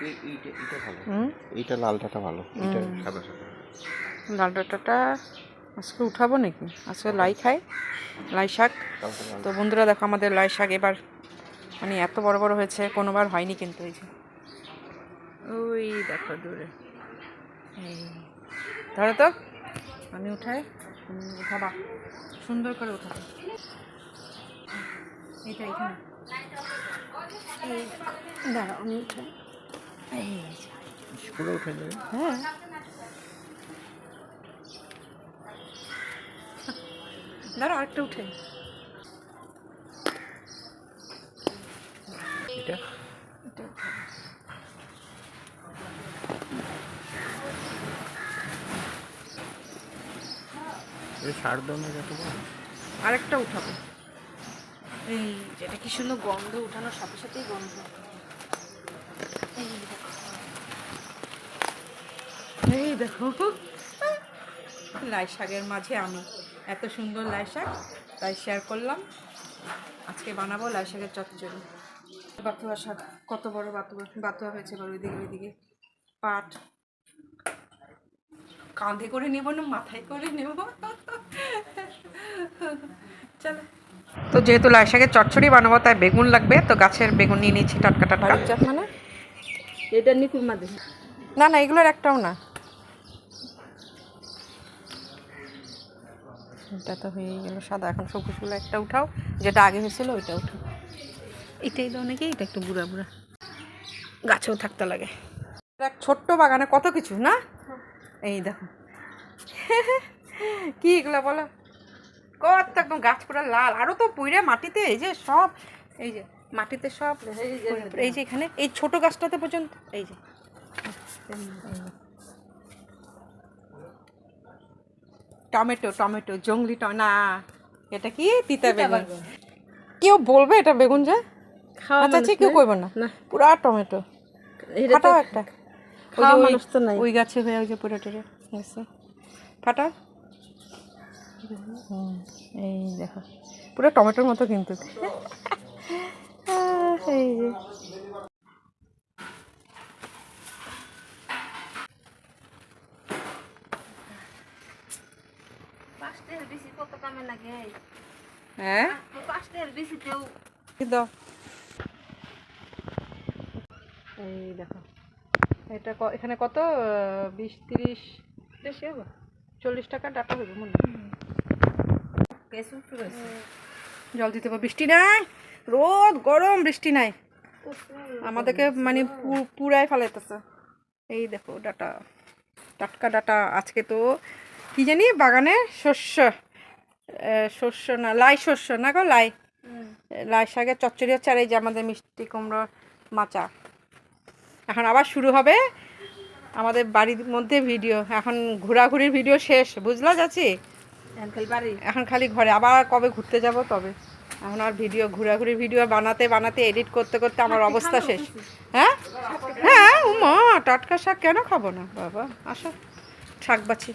এই- এইটা ভালো। এইটা লাল ডাটা ভালো এটা সাদা সাদা। লাল ডাঁটাটা আজকে উঠাবো নাকি? আজকে লাই খাই লাই শাক। তো বন্ধুরা দেখো আমাদের লাই শাক এবার মানে এত বড় বড় হয়েছে কোনোবার হয়নি কিন্তু এই যে। ওই দেখো দূরে। এই ধরো তো। আমি উঠাই। উঠাবা। সুন্দর করে উঠাবো এইটা এখানে। এই দেখো, আমি উঠাই। স্কুলে উঠে যাবে হ্যাঁ। দাঁড়াও আরেকটা উঠে। এটা? এটা আরেকটা উঠাবো। এই যেটা কি সুন্দর গন্ধ উঠানোর সাথে সাথেই গন্ধ। এই দেখো। লাই শাকের মাঝে আমি। এত সুন্দর লাই শাক তাই শেয়ার করলাম। আজকে বানাবো লাই শাকের চচ্চড়ি। বাতুয়া শাক কত বড় বাতুয়া। বাতুয়া হয়েছে বড় ওইদিকে ওইদিকে। পাট। কাঁধে করে নেব না মাথায় করে নেব। চলো। তো যেহেতু লাই শাকের চচ্চড়ি বানাবো তাই বেগুন লাগবে। তো গাছের বেগুন নিয়ে নিচ্ছি টাটকা টাটকা। মানে এটা নিকুর মাঝে না না এগুলোর একটাও না। এটা তো হয়ে গেল। সাদা এখন সবুজগুলো একটা উঠাও যেটা আগে হয়েছিল ওইটা উঠাও। এটাই তো নাকি এটা একটু বুড়া বুড়া। গাছেও থাকতে লাগে। এক ছোট্ট বাগানে কত কিছু না? এই দেখো। কি এগুলো বলো? কত একদম গাছ পুরো লাল। আরও তো পুইরে মাটিতে এই যে সব এই যে মাটিতে সব এই যে এখানে এই ছোট গাছটাতে পর্যন্ত এই যে। টমেটো টমেটো জঙ্গলি ট না এটা কি? তিতা বেগুন। কেউ বলবে এটা বেগুন যে? খাওয়া আচ্ছা আচ্ছা কেউ কইব না। না। পুরা টমেটো। ফাটাও একটা। খাওয়া মানুষ তো নাই। ওই গাছে হয়ে ওই যে পুরো টেরে গেছে ফাটা হুম, এই দেখো। পুরো টমেটোর মতো কিন্তু। এই যে পাঁচটার বেশি কত কামে লাগে হ্যাঁ? দাও। এই দেখো। এটা এখানে কত? বিশ তিরিশ বেশি হবে? চল্লিশ টাকা ডাটা হবে মনে হয়। জল দিতে হবে। বৃষ্টি নাই। রোদ গরম বৃষ্টি নাই। আমাদেরকে মানে পু- পুরাই ফেলাইতেছে। এই দেখো ডাটা। টাটকা ডাটা। আজকে তো কি জানি বাগানে শস্য শস্য না লাই শস্য না গো লাই। লাই শাকের চচ্চড়ি হচ্ছে আর এই যে আমাদের মিষ্টি কুমড়োর মাচা। এখন আবার শুরু হবে আমাদের বাড়ির মধ্যে ভিডিও। এখন ঘোরাঘুরির ভিডিও শেষ বুঝলা যাচ্ছি এখন খালি ঘরে। আবার কবে ঘুরতে যাব তবে। এখন আর ভিডিও ঘোরাঘুরির ভিডিও বানাতে বানাতে এডিট করতে করতে আমার অবস্থা শেষ। হ্যাঁ? হ্যাঁ উমা টাটকা শাক কেন খাব না? বাবা আসো। শাক বাছি।